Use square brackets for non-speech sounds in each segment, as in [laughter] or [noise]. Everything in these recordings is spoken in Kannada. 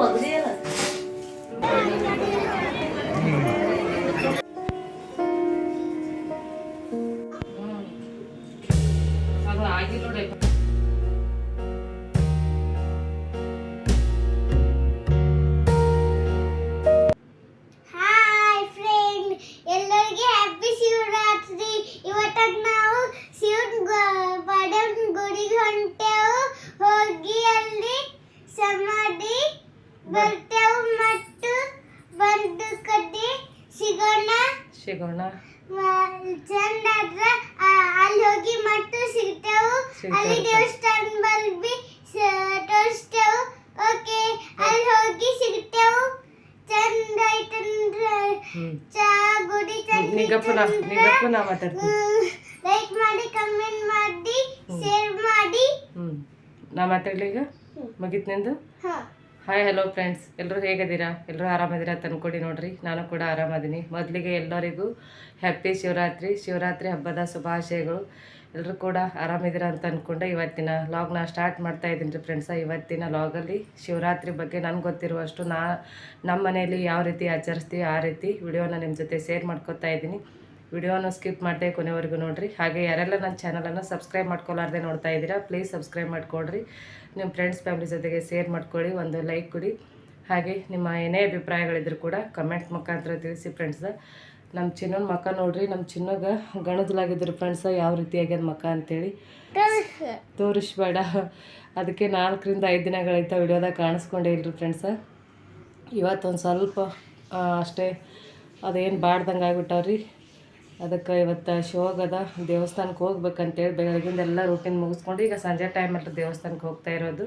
ಒಗ್ದಿಯಲ್ಲ ಅದು ಅಲ್ಲಿ ದೇವಸ್ಥಾನ ಬಲ್ಬಿ ತೋರಿಸ್ತೇವು. ಓಕೆ ಅಲ್ಲಿ ಹೋಗಿ ಸಿಗ್ತೇವು. ಚಂದ ಹ್ಮ್. ಚಾ ಗುಡಿ ಚಂದ ನಿಗಪ್ಪನ ನಿಗಪ್ಪನ ಮಾತಾಡ್ತೀನಿ. ಲೈಕ್ ಮಾಡಿ ಕಮೆಂಟ್ ಮಾಡಿ ಶೇರ್ ಮಾಡಿ. ನಾ ಮಾತಾಡ್ಲಿ ಈಗ? ಮುಗೀತ್ ನಿಂದು? ಹಾಯ್ ಹಲೋ ಫ್ರೆಂಡ್ಸ್ ಎಲ್ಲರೂ ಹೇಗಿದ್ದೀರಾ? ಎಲ್ಲರೂ ಆರಾಮದಿರಾ ತಂದ್ಕೊಡಿ ನೋಡ್ರಿ. ನಾನು ಕೂಡ ಆರಾಮದೀನಿ. ಮೊದಲಿಗೆ ಎಲ್ಲರಿಗೂ ಹ್ಯಾಪಿ ಶಿವರಾತ್ರಿ. ಶಿವರಾತ್ರಿ ಹಬ್ಬದ ಶುಭಾಶಯಗಳು. ಎಲ್ಲರೂ ಕೂಡ ಆರಾಮಿದ್ದೀರಾ ಅಂತ ಅಂದ್ಕೊಂಡು ಇವತ್ತಿನ ಲಾಗ್ನ ಸ್ಟಾರ್ಟ್ ಮಾಡ್ತಾ ಇದ್ದೀನಿ ರೀ ಫ್ರೆಂಡ್ಸ ಇವತ್ತಿನ ಲಾಗಲ್ಲಿ ಶಿವರಾತ್ರಿ ಬಗ್ಗೆ ನನಗೆ ಗೊತ್ತಿರುವಷ್ಟು ನಾ ನಮ್ಮ ಮನೆಯಲ್ಲಿ ಯಾವ ರೀತಿ ಆಚರಿಸ್ತೀವಿ, ಆ ರೀತಿ ವಿಡಿಯೋನ ನಿಮ್ಮ ಜೊತೆ ಶೇರ್ ಮಾಡ್ಕೊತಾ ಇದ್ದೀನಿ. ವಿಡಿಯೋನ ಸ್ಕಿಪ್ ಮಾಡದೆ ಕೊನೆವರೆಗೂ ನೋಡಿರಿ. ಹಾಗೆ ಯಾರೆಲ್ಲ ನನ್ನ ಚಾನಲನ್ನು ಸಬ್ಸ್ಕ್ರೈಬ್ ಮಾಡ್ಕೊಲಾರ್ದೆ ನೋಡ್ತಾ ಇದ್ದೀರಾ ಪ್ಲೀಸ್ ಸಬ್ಸ್ಕ್ರೈಬ್ ಮಾಡ್ಕೊಳ್ರಿ. ನಿಮ್ಮ ಫ್ರೆಂಡ್ಸ್ ಫ್ಯಾಮಿಲಿ ಜೊತೆಗೆ ಶೇರ್ ಮಾಡ್ಕೊಳ್ಳಿ, ಒಂದು ಲೈಕ್ ಕೊಡಿ. ಹಾಗೆ ನಿಮ್ಮ ಏನೇ ಅಭಿಪ್ರಾಯಗಳಿದ್ರು ಕೂಡ ಕಮೆಂಟ್ ಮುಖಾಂತರ ತಿಳಿಸಿ ಫ್ರೆಂಡ್ಸ ನಮ್ಮ ಚಿನ್ನನ ಮಕ್ಕ ನೋಡ್ರಿ ನಮ್ಮ ಚಿನ್ನಗ ಗಣದಲಾಗಿದ್ರು ಫ್ರೆಂಡ್ಸ ಯಾವ ರೀತಿ ಆಗ್ಯದ ಮಕ್ಕ ಅಂತೇಳಿ. ತೋರಿಸ್ಬೇಡ. ಅದಕ್ಕೆ ನಾಲ್ಕರಿಂದ ಐದು ದಿನಗಳಿಂದ ವಿಡಿಯೋದಾಗ ಕಾಣಿಸ್ಕೊಂಡೇ ಇಲ್ರಿ ಫ್ರೆಂಡ್ಸ ಇವತ್ತೊಂದು ಸ್ವಲ್ಪ ಅಷ್ಟೇ, ಅದೇನು ಬಾಡ್ದಂಗೆ ಆಗಿಬಿಟ್ಟವ್ರಿ. ಅದಕ್ಕೆ ಇವತ್ತು ಶೋಗದ ದೇವಸ್ಥಾನಕ್ಕೆ ಹೋಗ್ಬೇಕಂತೇಳಿ ಬೆಳಗಿಂದ ಎಲ್ಲ ರೂಟೀನ್ ಮುಗಿಸ್ಕೊಂಡು, ಈಗ ಸಂಜೆ ಟೈಮಲ್ಲಿ ದೇವಸ್ಥಾನಕ್ಕೆ ಹೋಗ್ತಾ ಇರೋದು.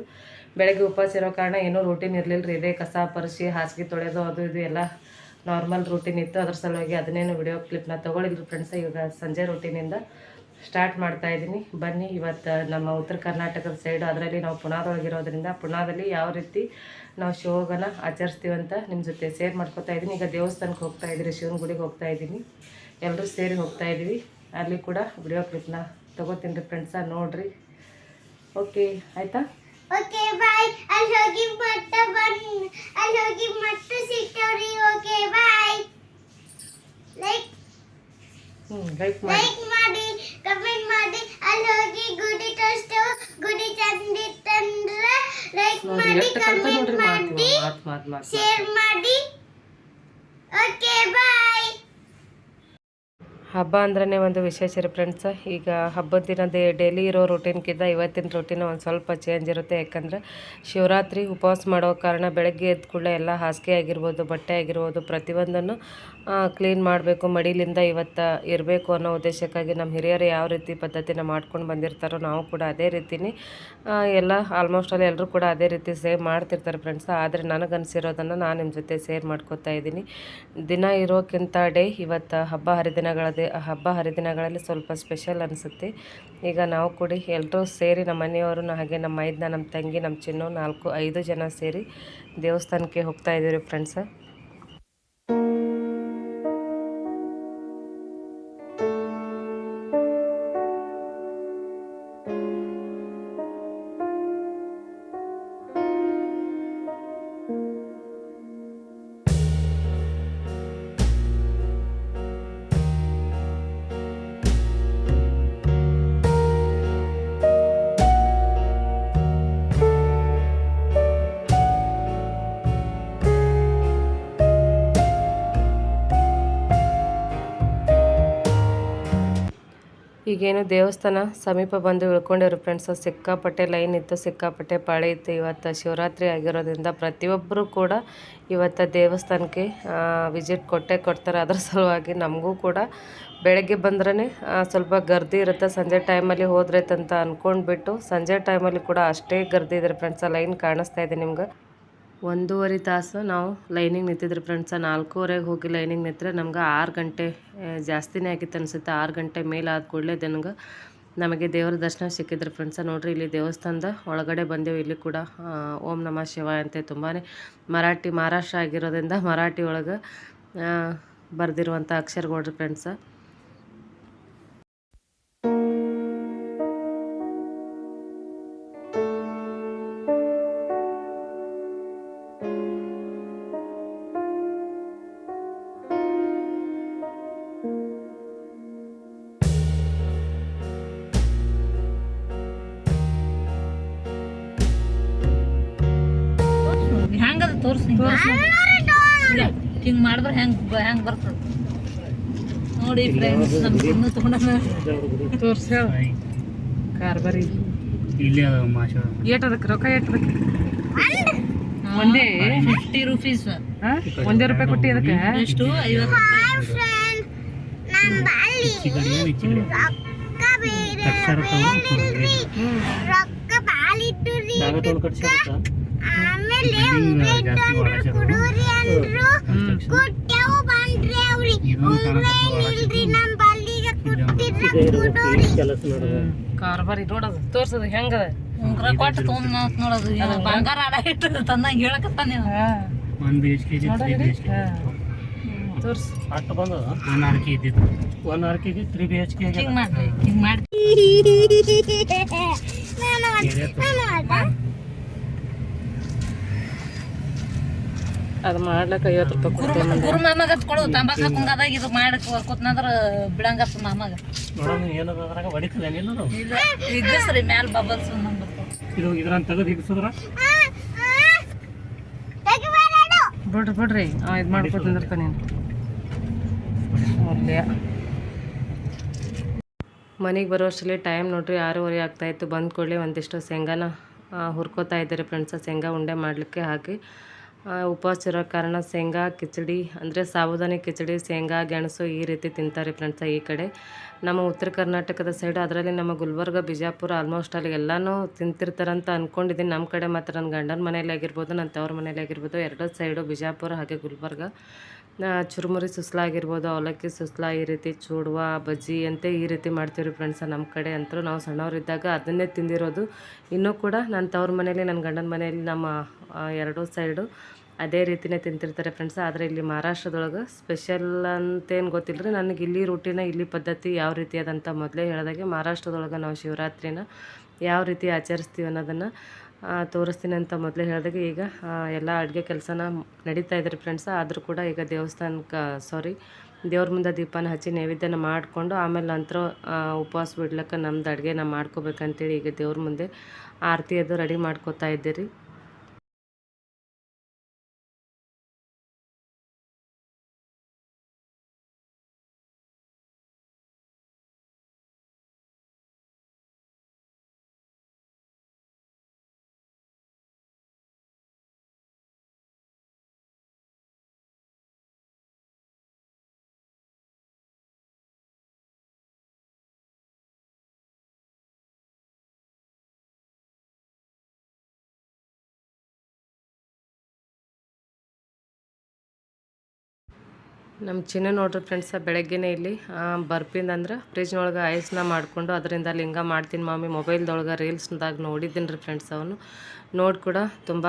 ಬೆಳಗ್ಗೆ ಉಪವಾಸ ಇರೋ ಕಾರಣ ಏನೂ ರೂಟೀನ್ ಇರಲಿಲ್ಲ ರೀ ಇದೇ ಕಸ, ಪರಿಸಿ, ಹಾಸಿಗೆ ತೊಳೆಯೋದು ಅದು ಇದು ಎಲ್ಲ ನಾರ್ಮಲ್ ರೂಟೀನ್ ಇತ್ತು. ಅದ್ರ ಸಲುವಾಗಿ ಅದನ್ನೇನು ವಿಡಿಯೋ ಕ್ಲಿಪ್ನ ತೊಗೊಳಿದ್ರು ಫ್ರೆಂಡ್ಸ್ ಈಗ ಸಂಜೆ ರೂಟೀನಿಂದ ಸ್ಟಾರ್ಟ್ ಮಾಡ್ತಾ ಇದ್ದೀನಿ. ಬನ್ನಿ, ಇವತ್ತು ನಮ್ಮ ಉತ್ತರ ಕರ್ನಾಟಕದ ಸೈಡು ಅದರಲ್ಲಿ ನಾವು ಪುಣಾದೊಳಗಿರೋದ್ರಿಂದ ಪುಣಾದಲ್ಲಿ ಯಾವ ರೀತಿ ನಾವು ಶಿವಗನ ಆಚರಿಸ್ತೀವಿ ಅಂತ ನಿಮ್ಮ ಜೊತೆ ಶೇರ್ ಮಾಡ್ಕೊತಾ ಇದ್ದೀನಿ. ಈಗ ದೇವಸ್ಥಾನಕ್ಕೆ ಹೋಗ್ತಾ ಇದ್ದೀರಿ, ಶಿವನ ಗುಡಿಗೆ ಹೋಗ್ತಾ ಇದ್ದೀನಿ. ಎಲ್ಲರೂ ಸೇರಿ ಹೋಗ್ತಾ ಇದ್ದೀವಿ. ಅಲ್ಲಿ ಕೂಡ ವಿಡಿಯೋ ಕ್ಲಿಪ್ನ ತೊಗೋತೀನಿ ರೀ ಫ್ರೆಂಡ್ಸ ನೋಡಿರಿ. ಓಕೆ ಆಯಿತಾ? ಓಕೆ ಬಾಯ್ ಅಲ್ಲಿ ಹೋಗಿ ಮತ್ತೆ ಬಂದ್ ಅಲ್ಲಿ ಹೋಗಿ ಮತ್ತೆ ಸಿಗ್ತೇವ್ರಿ ಓಕೆ ಬಾಯ್ ಲೈಕ್ ಹ್ಞೂ ಲೈಕ್ ಮಾಡಿ. ಲೈಕ್ ಮಾಡಿ ಕಮೆಂಟ್ ಮಾಡಿ ಅಲ್ಲಿ ಹೋಗಿ ಗುಡಿ ತೋರಿಸ್ತೇವೆ ಗುಡಿ ತಂದಿ ಇತ್ತಂದ್ರೆ ಲೈಕ್ ಮಾಡಿ ಎಷ್ಟು ಕಲ್ತ ಕಮೆಂಟ್ ನೋಡ್ರಿ ಮಾತು ಮಾಡಿ ಮಾತು ಮಾತು ಮಾತು ಶೇರ್ ಮಾಡಿ ಓಕೆ ಬಾಯ್ ಹಬ್ಬ ಅಂದ್ರೆ ಒಂದು ವಿಶೇಷ ರೀ ಫ್ರೆಂಡ್ಸ್ ಈಗ ಹಬ್ಬದ ದಿನ ದೇ ಡೈಲಿ ಇರೋ ರೂಟೀನ್ಗಿಂತ ಇವತ್ತಿನ ರೂಟೀನ್ ಒಂದು ಸ್ವಲ್ಪ ಚೇಂಜ್ ಇರುತ್ತೆ. ಯಾಕಂದರೆ ಶಿವರಾತ್ರಿ ಉಪವಾಸ ಮಾಡೋ ಕಾರಣ ಬೆಳಗ್ಗೆ ಎದ್ದ ಕೂಡಲೇ ಎಲ್ಲ ಹಾಸಿಗೆ ಆಗಿರ್ಬೋದು, ಬಟ್ಟೆ ಆಗಿರ್ಬೋದು, ಪ್ರತಿಯೊಂದನ್ನು ಕ್ಲೀನ್ ಮಾಡಬೇಕು. ಮಡಿಲಿಂದ ಇವತ್ತು ಇರಬೇಕು ಅನ್ನೋ ಉದ್ದೇಶಕ್ಕಾಗಿ ನಮ್ಮ ಹಿರಿಯರು ಯಾವ ರೀತಿ ಪದ್ಧತಿನ ಮಾಡ್ಕೊಂಡು ಬಂದಿರ್ತಾರೋ ನಾವು ಕೂಡ ಅದೇ ರೀತಿನೇ ಎಲ್ಲ ಆಲ್ಮೋಸ್ಟ್ ಅಲ್ಲಿ ಎಲ್ಲರೂ ಕೂಡ ಅದೇ ರೀತಿ ಸೇವ್ ಮಾಡ್ತಿರ್ತಾರೆ ಫ್ರೆಂಡ್ಸ್ ಆದರೆ ನನಗನ್ಸಿರೋದನ್ನು ನಾನು ನಿಮ್ಮ ಜೊತೆ ಶೇರ್ ಮಾಡ್ಕೋತಾ ಇದ್ದೀನಿ. ದಿನ ಇರೋಕ್ಕಿಂತ ಡೇ ಇವತ್ತು ಹಬ್ಬ ಹರಿದಿನಗಳದೇ ಹಬ್ಬ ಹರಿದಿನಗಳಲ್ಲಿ ಸ್ವಲ್ಪ ಸ್ಪೆಷಲ್ ಅನಿಸುತ್ತೆ. ಈಗ ನಾವು ಕೂಡ ಎಲ್ಲರೂ ಸೇರಿ ನಮ್ಮ ಮನೆಯವರು ಹಾಗೆ ನಮ್ಮ ಮೈದ್ನ ನಮ್ಮ ತಂಗಿ, ನಮ್ಮ ಚಿನ್ನು ನಾಲ್ಕು, ಐದು ಜನ ಸೇರಿ ದೇವಸ್ಥಾನಕ್ಕೆ ಹೋಗ್ತಾ ಇದ್ದೀವಿ ಫ್ರೆಂಡ್ಸ ಈಗೇನು ದೇವಸ್ಥಾನ ಸಮೀಪ ಬಂದು ಉಳ್ಕೊಂಡಿರು ಫ್ರೆಂಡ್ಸ್ ಸಿಕ್ಕಾಪಟ್ಟೆ ಲೈನ್ ಇತ್ತು, ಸಿಕ್ಕಾಪಟ್ಟೆ ಪಾಳೆ ಇತ್ತು. ಇವತ್ತು ಶಿವರಾತ್ರಿ ಆಗಿರೋದ್ರಿಂದ ಪ್ರತಿಯೊಬ್ಬರು ಕೂಡ ಇವತ್ತು ದೇವಸ್ಥಾನಕ್ಕೆ ವಿಸಿಟ್ ಕೊಟ್ಟೆ ಕೊಡ್ತಾರೆ. ಅದರ ಸಲುವಾಗಿ ನಮಗೂ ಕೂಡ ಬೆಳಗ್ಗೆ ಬಂದ್ರೇ ಸ್ವಲ್ಪ ಗರ್ದಿ ಇರುತ್ತೆ. ಸಂಜೆ ಟೈಮಲ್ಲಿ ಹೋದ್ರೈತಂತ ಅಂದ್ಕೊಂಡ್ಬಿಟ್ಟು ಸಂಜೆ ಟೈಮಲ್ಲಿ ಕೂಡ ಅಷ್ಟೇ ಗರ್ದಿ ಇದೆ ಫ್ರೆಂಡ್ಸ್ ಲೈನ್ ಕಾಣಿಸ್ತಾ ಇದೆ ನಿಮ್ಗೆ. ಒಂದೂವರೆ ತಾಸು ನಾವು ಲೈನಿಂಗ್ ನಿಂತಿದ್ರಿ ಫ್ರೆಂಡ್ಸ. ನಾಲ್ಕೂವರೆಗೆ ಹೋಗಿ ಲೈನಿಂಗ್ ನಿಂತರೆ ನಮ್ಗೆ ಆರು ಗಂಟೆ ಜಾಸ್ತಿನೇ ಆಗಿತ್ತು ಅನಿಸುತ್ತೆ. ಆರು ಗಂಟೆ ಮೇಲೆ ಆದ ಕೂಡಲೇ ನನಗೆ ನಮಗೆ ದೇವರ ದರ್ಶನ ಸಿಕ್ಕಿದ್ರು ಫ್ರೆಂಡ್ಸ. ನೋಡ್ರಿ, ಇಲ್ಲಿ ದೇವಸ್ಥಾನದ ಒಳಗಡೆ ಬಂದೆವು. ಇಲ್ಲಿ ಕೂಡ ಓಂ ನಮಃ ಶಿವಾಯ ಅಂತೆ ತುಂಬಾ ಮರಾಠಿ, ಮಹಾರಾಷ್ಟ್ರ ಆಗಿರೋದ್ರಿಂದ ಮರಾಠಿ ಒಳಗೆ ಬರೆದಿರುವಂಥ ಅಕ್ಷರಗಳು ಫ್ರೆಂಡ್ಸ. ತೋರ್ಸಿ ಹಿಂಗ್ ಮಾಡಿದ್ರೆ ಹೆಂಗ್ ಹೆಂಗೆ ಬರ್ತದ? ನೋಡಿ ಫ್ರೆಂಡ್ಸ್ ನಮ್ ಚಿನ್ನು ತಗೊಂಡ ಕಾರ್ ಕಾರ್ಬಾರಿ ಇಲ್ಲಿ ಅದ ಏಟ್ ಅದಕ್ಕೆ ರೊಕ್ಕ ಏಟ್ ಅದಕ್ಕೆ ಒಂದೇ? ಫಿಫ್ಟಿ ರುಪೀಸ್ ಹಾ? ಒಂದೇ ರೂಪಾಯಿ ಕೊಟ್ಟಿ ಅದಕ್ಕೆ? ಎಷ್ಟು? ಐವತ್ತು ರೂಪಾಯಿ. ಕಾರ್ಬಾರಿ ನೋಡೋದು. ತೋರ್ಸೋದು ಹೆಂಗದ? ಉಂಗ್ರ ಕೊಟ್ಟು ತೊಗೊಂಡ್ ನೋಡೋದು. ಬಂಗಾರ ಅಡ ಇಟ್ಟು ತಂದಂಗ ಹೇಳಕತ್ತಾನ one B H K G three B H K ತೋರ್ಸ್. ಅಷ್ಟು ಬಂದದ? ಒನ್ ಆರ್ ಕೆ ಇದ್ದಿತ್ತು one R K G three B H K ಹಿಂಗ್ ಮಾಡ್ರಿ. [laughs] ಹಿಂಗ್ ಮಾಡಿ ನಾನು ನಾನು ಅದ ಮಾಡ್ಲಕ್ಕ ಐವತ್ತು ರೂಪಾಯಿ ಕೊಡ್ತೇವೆ ಮಂದಿ ಗುರು ಮಾಮಗ ಕೊಡು ತಂಬಾಕ್ ಹಾಕಂಗದಾಗ ಇದು ಮಾಡಿ ಕೂತ್ನಂದ್ರ ಬಿಡಂಗತ್ತ ಮಾಮಗ. ನೋಡೋಣ ಏನದ ಅದ್ರಾಗ ಹೊಡಿತದೆ ಏನಿಲ್ಲ ಇಲ್ಲ ಇದ್ದಸ್ರಿ ಮ್ಯಾಲ ಬಬಲ್ಸ್ ಇದು ಇದ್ರಂತ ತೆಗೆದು ಹಿಗ್ಸಿದ್ರ? ಬಿಡ್ರಿ ಬಿಡ್ರಿ. ಹಾಂ ಇದು ಮಾಡ್ಕೊತ ನಿಂದಿರ್ತಾನೆ ನೀನು. ಅಲ್ಲೇ. ಮನೆಗೆ ಬರೋ ಅಷ್ಟರಲ್ಲಿ ಟೈಮ್ ನೋಡ್ರಿ ಆರೂವರೆ ಆಗ್ತಾಯಿತ್ತು ಬಂದ ಕೂಡಲೇ ಒಂದಿಷ್ಟು ಶೇಂಗಾನ ಹುರ್ಕೋತಾ ಇದ್ದಾರೆ ಫ್ರೆಂಡ್ಸ. ಶೇಂಗಾ ಉಂಡೆ ಮಾಡಲಿಕ್ಕೆ ಹಾಕಿ ಆ, ಉಪವಾಸ ಇರೋ ಕಾರಣ ಶೇಂಗಾ ಕಿಚಡಿ ಅಂದರೆ ಸಾಬುದಾನಿ ಕಿಚಡಿ ಶೇಂಗಾ ಗೆಣಸು ಈ ರೀತಿ ತಿಂತಾರೆ ಫ್ರೆಂಡ್ಸ ಈ ಕಡೆ. ನಮ್ಮ ಉತ್ತರ ಕರ್ನಾಟಕದ ಸೈಡ್ ಅದರಲ್ಲಿ ನಮ್ಮ ಗುಲ್ಬರ್ಗ ಬಿಜಾಪುರ ಆಲ್ಮೋಸ್ಟ್ ಅಲ್ಲಿ ಎಲ್ಲನೂ ತಿಂತಿರ್ತಾರಂತ ಅಂದ್ಕೊಂಡಿದ್ದೀನಿ ನಮ್ಮ ಕಡೆ ಮಾತ್ರ ನನ್ನ ಗಂಡನ ಮನೆಯಲ್ಲಿ ಆಗಿರ್ಬೋದು ನನ್ನ ತವ್ರ ಮನೇಲಿ ಆಗಿರ್ಬೋದು ಎರಡೂ ಸೈಡು ಬಿಜಾಪುರ ಹಾಗೆ ಗುಲ್ಬರ್ಗ. ಚುರುಮುರಿ ಸುಸ್ಲಾಗಿರ್ಬೋದು, ಅವಲಕ್ಕಿ ಸುಸ್ಲ ಈ ರೀತಿ ಚೂಡುವ, ಬಜ್ಜಿ ಅಂತೆ ಈ ರೀತಿ ಮಾಡ್ತೀವಿ ಫ್ರೆಂಡ್ಸ ನಮ್ಮ ಕಡೆ ಅಂತೂ ನಾವು ಸಣ್ಣವರಿದ್ದಾಗ ಅದನ್ನೇ ತಿಂದಿರೋದು. ಇನ್ನೂ ಕೂಡ ನನ್ನ ತವ್ರ ಮನೇಲಿ ನನ್ನ ಗಂಡನ ಮನೆಯಲ್ಲಿ ನಮ್ಮ ಎರಡೂ ಸೈಡು ಅದೇ ರೀತಿನೇ ತಿಂತಿರ್ತಾರೆ ಫ್ರೆಂಡ್ಸ್ ಆದರೆ ಇಲ್ಲಿ ಮಹಾರಾಷ್ಟ್ರದೊಳಗೆ ಸ್ಪೆಷಲ್ ಅಂತೇನು ಗೊತ್ತಿಲ್ಲ ರೀ ನನಗೆ ಇಲ್ಲಿ ರೂಟಿನ ಇಲ್ಲಿ ಪದ್ಧತಿ ಯಾವ ರೀತಿ ಮೊದಲೇ ಹೇಳಿದಾಗೆ ಮಹಾರಾಷ್ಟ್ರದೊಳಗೆ ನಾವು ಶಿವರಾತ್ರಿನ ಯಾವ ರೀತಿ ಆಚರಿಸ್ತೀವಿ ಅನ್ನೋದನ್ನು ತೋರಿಸ್ತೀನಿ ಅಂತ ಮೊದಲೇ ಹೇಳಿದಾಗ ಈಗ ಎಲ್ಲ ಅಡುಗೆ ಕೆಲಸನ ನಡೀತಾ ಇದ್ದಾರೆ ಫ್ರೆಂಡ್ಸ್ ಆದರೂ ಕೂಡ ಈಗ ದೇವಸ್ಥಾನಕ್ಕೆ ಸಾರಿ ದೇವ್ರ ಮುಂದೆ ದೀಪನ ಹಚ್ಚಿ ನೈವೇದ್ಯನ ಮಾಡಿಕೊಂಡು ಆಮೇಲೆ ನಂತರ ಉಪವಾಸ ಬಿಡ್ಲಿಕ್ಕೆ ನಮ್ದು ಅಡುಗೆನ ಮಾಡ್ಕೋಬೇಕಂತೇಳಿ ಈಗ ದೇವ್ರ ಮುಂದೆ ಆರತಿ ಅದು ರೆಡಿ ಮಾಡ್ಕೋತಾ ಇದ್ದೀರಿ. ನಮ್ಮ ಚಿನ್ನ ನೋಡ್ರಿ ಫ್ರೆಂಡ್ಸ ಬೆಳಗ್ಗೆನೇ ಇಲ್ಲಿ ಬರ್ಪಿಂದ ಅಂದ್ರೆ ಫ್ರಿಜ್ನೊಳಗೆ ಐಸ್ನ ಮಾಡಿಕೊಂಡು ಅದರಿಂದ ಲಿಂಗ ಮಾಡ್ತೀನಿ ಮಾಮಿ. ಮೊಬೈಲ್ದೊಳಗೆ ರೀಲ್ಸ್ದಾಗ ನೋಡಿದ್ದೀನಿ ರೀ ಫ್ರೆಂಡ್ಸ್ ಅವನು. ನೋಡಿ ಕೂಡ ತುಂಬ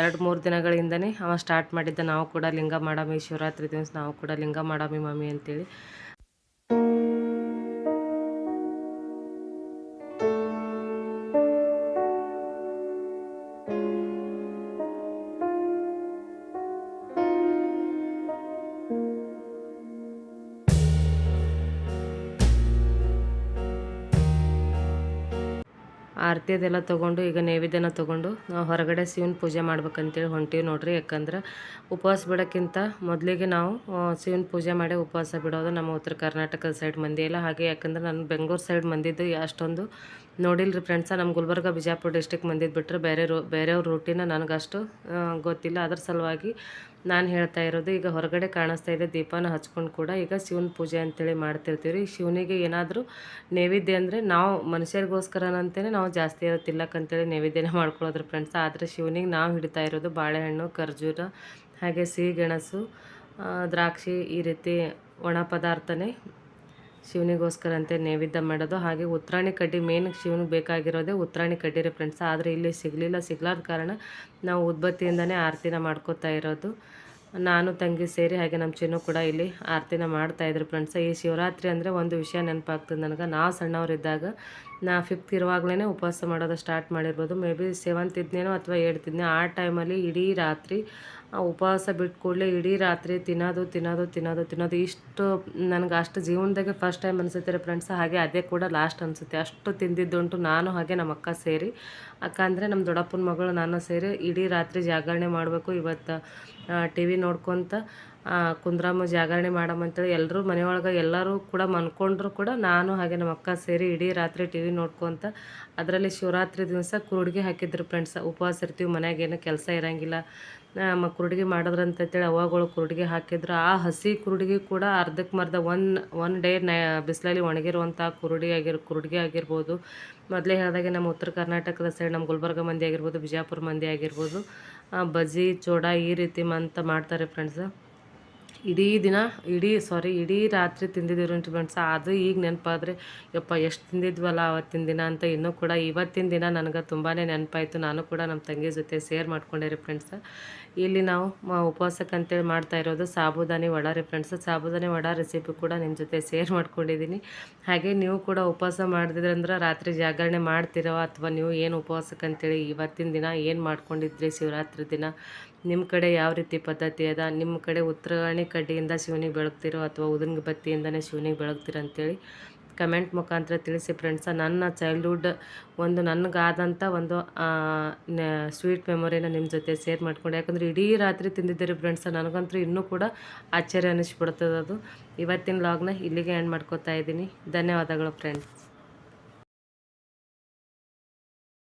ಎರಡು ಮೂರು ದಿನಗಳಿಂದನೇ ಅವ ಸ್ಟಾರ್ಟ್ ಮಾಡಿದ್ದ. ನಾವು ಕೂಡ ಲಿಂಗ ಮಾಡಾಮಿ. ಶಿವರಾತ್ರಿ ದಿವಸ ನಾವು ಕೂಡ ಲಿಂಗ ಮಾಡಾಮಿ ಮಾಮಿ ಅಂತೇಳಿ. ಆರತಿ ಅದೆಲ್ಲ ತೊಗೊಂಡು, ಈಗ ನೈವೇದ್ಯನ ತೊಗೊಂಡು ನಾವು ಹೊರಗಡೆ ಶಿವನ ಪೂಜೆ ಮಾಡ್ಬೇಕಂತೇಳಿ ಹೊಂಟೀವಿ ನೋಡ್ರಿ. ಯಾಕಂದ್ರೆ ಉಪವಾಸ ಬಿಡೋಕ್ಕಿಂತ ಮೊದಲಿಗೆ ನಾವು ಶಿವನ ಪೂಜೆ ಮಾಡಿ ಉಪವಾಸ ಬಿಡೋದು ನಮ್ಮ ಉತ್ತರ ಕರ್ನಾಟಕದ ಸೈಡ್ ಮಂದಿ ಎಲ್ಲ ಹಾಗೆ ಯಾಕಂದ್ರೆ ನಾನು ಬೆಂಗಳೂರು ಸೈಡ್ ಮಂದಿದ್ದು ಅಷ್ಟೊಂದು ನೋಡಿಲ್ರಿ ಫ್ರೆಂಡ್ಸ ನಮ್ಮ ಗುಲ್ಬರ್ಗ, ಬಿಜಾಪುರ ಡಿಸ್ಟಿಕ್ ಮಂದಿದ್ದು ಬಿಟ್ಟರೆ ಬೇರೆ ರೂ, ಬೇರೆಯವ್ರ ರೂಟಿನ ನನಗಷ್ಟು ಗೊತ್ತಿಲ್ಲ. ಅದ್ರ ಸಲುವಾಗಿ ನಾನು ಹೇಳ್ತಾ ಇರೋದು, ಈಗ ಹೊರಗಡೆ ಕಾಣಿಸ್ತಾ ಇದೆ, ದೀಪನ ಹಚ್ಕೊಂಡು ಕೂಡ ಈಗ ಶಿವನ ಪೂಜೆ ಅಂತೇಳಿ ಮಾಡ್ತಿರ್ತೀವಿ ರೀ ಶಿವನಿಗೆ ಏನಾದರೂ ನೈವೇದ್ಯ ಅಂದರೆ ನಾವು ಮನುಷ್ಯರಿಗೋಸ್ಕರನಂತೇ ನಾವು ಜಾಸ್ತಿ ಇರೋ ತಿಲ್ಲಕ್ಕಂತೇಳಿ ನೈವೇದ್ಯನ [laughs] ಮಾಡ್ಕೊಳ್ಳೋದ್ರ ಫ್ರೆಂಡ್ಸ್ ಆದರೆ ಶಿವನಿಗೆ ನಾವು ಹಿಡಿತಾ ಇರೋದು ಬಾಳೆಹಣ್ಣು, ಖರ್ಜೂರ, ಹಾಗೆ ಸಿಹಿ ಗೆಣಸು ದ್ರಾಕ್ಷಿ ಈ ರೀತಿ ಒಣ ಪದಾರ್ಥನೇ ಶಿವನಿಗೋಸ್ಕರ ಅಂತ ನೈವೇದ್ಯ ಮಾಡೋದು. ಹಾಗೆ ಉತ್ತರಾಣಿ ಕಡ್ಡಿ ಮೇನ್ ಶಿವನಿಗೆ ಬೇಕಾಗಿರೋದೇ ಉತ್ರಾಣಿ ಕಡ್ಡಿ ರೀ ಫ್ರೆಂಡ್ಸ್ ಆದರೆ ಇಲ್ಲಿ ಸಿಗಲಿಲ್ಲ, ಸಿಗ್ಲಾರ್ದ ಕಾರಣ ನಾವು ಉದ್ಬತ್ತಿಯಿಂದನೇ ಆರತಿನ ಮಾಡ್ಕೋತಾ ಇರೋದು. ನಾನು, ತಂಗಿ ಸೇರಿ ಹಾಗೆ ನಮ್ಮ ಚಿನ್ನು ಕೂಡ ಇಲ್ಲಿ ಆರತಿನ ಮಾಡ್ತಾ ಇದ್ರು ಫ್ರೆಂಡ್ಸ್ ಈ ಶಿವರಾತ್ರಿ ಅಂದರೆ ಒಂದು ವಿಷಯ ನೆನಪಾಗ್ತದೆ ನನಗೆ. ನಾವು ಸಣ್ಣವರಿದ್ದಾಗ, ನಾ ಫಿಫ್ತ್ ಇರುವಾಗಲೇ ಉಪವಾಸ ಮಾಡೋದು ಸ್ಟಾರ್ಟ್ ಮಾಡಿರ್ಬೋದು. ಮೇ ಬಿ ಸೆವೆಂತ್ ಇದ್ನೇನೋ ಅಥವಾ ಏಳ್ತಿದ್ನೇ ಆ ಟೈಮಲ್ಲಿ ಇಡೀ ರಾತ್ರಿ ಆ ಉಪವಾಸ ಬಿಟ್ಟು ಕೂಡಲೇ ಇಡೀ ರಾತ್ರಿ ತಿನ್ನೋದು ತಿನ್ನೋದು ತಿನ್ನೋದು ತಿನ್ನೋದು. ಇಷ್ಟು ನನಗೆ ಅಷ್ಟು ಜೀವನದಾಗೆ ಫಸ್ಟ್ ಟೈಮ್ ಅನಿಸುತ್ತೆ ಫ್ರೆಂಡ್ಸ್ ಹಾಗೆ ಅದೇ ಕೂಡ ಲಾಸ್ಟ್ ಅನಿಸುತ್ತೆ. ಅಷ್ಟು ತಿಂದಿದ್ದುಂಟು ನಾನು ಹಾಗೆ ನಮ್ಮ ಅಕ್ಕ ಸೇರಿ. ಅಕ್ಕ ಅಂದರೆ ನಮ್ಮ ದೊಡ್ಡಪ್ಪನ ಮಗಳು, ನಾನು ಸೇರಿ ಇಡೀ ರಾತ್ರಿ ಜಾಗರಣೆ ಮಾಡಬೇಕು. ಇವತ್ತು ಟಿ ವಿ ನೋಡ್ಕೊತ ಕುಂದ್ರಾಮ ಜಾಗರಣೆ ಮಾಡಮಂತೇಳಿ ಎಲ್ಲರೂ ಮನೆಯೊಳಗೆ ಎಲ್ಲರೂ ಕೂಡ ಮನ್ಕೊಂಡ್ರು ಕೂಡ ನಾನು ಹಾಗೆ ನಮ್ಮ ಅಕ್ಕ ಸೇರಿ ಇಡೀ ರಾತ್ರಿ ಟಿ ವಿ ನೋಡ್ಕೊತ ಅದರಲ್ಲಿ ಶಿವರಾತ್ರಿ ದಿವಸ ಕುರುಡಿಗೆ ಹಾಕಿದ್ರು ಫ್ರೆಂಡ್ಸ್ ಉಪವಾಸ ಇರ್ತೀವಿ, ಮನ್ಯಾಗ ಏನೂ ಕೆಲಸ ಇರೋಂಗಿಲ್ಲ. ಮ ಕುರುಡಿಗೆ ಮಾಡಿದ್ರಂತೇಳಿ ಅವಾಗಳು ಕುರುಡಿಗೆ ಹಾಕಿದ್ರು. ಆ ಹಸಿ ಕುರುಡಿಗೆ ಕೂಡ ಅರ್ಧಕ್ಕೆ ಮರ್ದ ಒನ್ ಒನ್ ಡೇ ನ ಬಿಸಿಲಲ್ಲಿ ಒಣಗಿರುವಂಥ ಕುರುಡಿ ಆಗಿರ್, ಕುರುಡಿಗೆ ಆಗಿರ್ಬೋದು. ಮೊದಲೇ ಹೇಳಿದಾಗೆ ನಮ್ಮ ಉತ್ತರ ಕರ್ನಾಟಕದ ಸೈಡ್ ನಮ್ಮ ಗುಲ್ಬರ್ಗ ಮಂದಿ ಆಗಿರ್ಬೋದು, ಬಿಜಾಪುರ ಮಂದಿ ಆಗಿರ್ಬೋದು. ಬಜಿ ಚೋಡ ಈ ರೀತಿ ಮಂತ ಮಾಡ್ತಾರೆ ಫ್ರೆಂಡ್ಸ್ ಇಡೀ ದಿನ, ಇಡೀ ಸಾರಿ ಇಡೀ ರಾತ್ರಿ ತಿಂದಿದ್ದೀವಿ ಫ್ರೆಂಡ್ಸ್ ಅದು ಈಗ ನೆನಪಾದರೆ, ಯಪ್ಪ, ಎಷ್ಟು ತಿಂದಿದ್ವಲ್ಲ ಅವತ್ತಿನ ದಿನ ಅಂತ ಇನ್ನೂ ಕೂಡ ಇವತ್ತಿನ ದಿನ ನನಗೆ ತುಂಬಾ ನೆನಪಾಯಿತು. ನಾನು ಕೂಡ ನಮ್ಮ ತಂಗಿ ಜೊತೆ ಶೇರ್ ಮಾಡ್ಕೊಂಡೆ ರೀ ಫ್ರೆಂಡ್ಸ್ ಇಲ್ಲಿ ನಾವು ಉಪವಾಸಕ್ಕೆ ಅಂತೇಳಿ ಮಾಡ್ತಾ ಇರೋದು ಸಾಬುದಾನಿ ವಡ ರೀ ಫ್ರೆಂಡ್ಸ್ ಸಾಬುದಾನಿ ವಡ ರೆಸಿಪಿ ಕೂಡ ನಿಮ್ಮ ಜೊತೆ ಶೇರ್ ಮಾಡ್ಕೊಂಡಿದ್ದೀನಿ. ಹಾಗೆ ನೀವು ಕೂಡ ಉಪವಾಸ ಮಾಡಿದ್ರಂದ್ರೆ ರಾತ್ರಿ ಜಾಗರಣೆ ಮಾಡ್ತಿರೋ ಅಥವಾ ನೀವು ಏನು ಉಪವಾಸಕ್ಕೆ ಅಂತೇಳಿ ಇವತ್ತಿನ ದಿನ ಏನು ಮಾಡ್ಕೊಂಡಿದ್ರಿ ಶಿವರಾತ್ರಿ ದಿನ? ನಿಮ್ಮ ಕಡೆ ಯಾವ ರೀತಿ ಪದ್ಧತಿ ಅದ? ನಿಮ್ಮ ಕಡೆ ಉತ್ತರಾಣಿ ಕಡ್ಡಿಯಿಂದ ಶಿವನಿಗೆ ಬೆಳಗ್ತಿರೋ ಅಥವಾ ಉದನ್ ಬತ್ತಿಯಿಂದನೇ ಶಿವನಿಗೆ ಬೆಳಗ್ತಿರೋ ಅಂತೇಳಿ ಕಮೆಂಟ್ ಮುಖಾಂತರ ತಿಳಿಸಿ ಫ್ರೆಂಡ್ಸ ನನ್ನ ಚೈಲ್ಡ್ಹುಡ್ ಒಂದು ನನಗಾದಂಥ ಒಂದು ಸ್ವೀಟ್ ಮೆಮೊರಿನ ನಿಮ್ಮ ಜೊತೆ ಶೇರ್ ಮಾಡ್ಕೊಂಡು. ಯಾಕಂದರೆ ಇಡೀ ರಾತ್ರಿ ತಿಂದಿದ್ದೀರಿ ಫ್ರೆಂಡ್ಸ ನನಗಂತೂ ಇನ್ನೂ ಕೂಡ ಆಶ್ಚರ್ಯ ಅನ್ನಿಸ್ಬಿಡ್ತದೆ ಅದು. ಇವತ್ತಿನ ಲಾಗ್ನ ಇಲ್ಲಿಗೆ ಎಂಡ್ ಮಾಡ್ಕೊತಾ ಇದ್ದೀನಿ. ಧನ್ಯವಾದಗಳು ಫ್ರೆಂಡ್ಸ್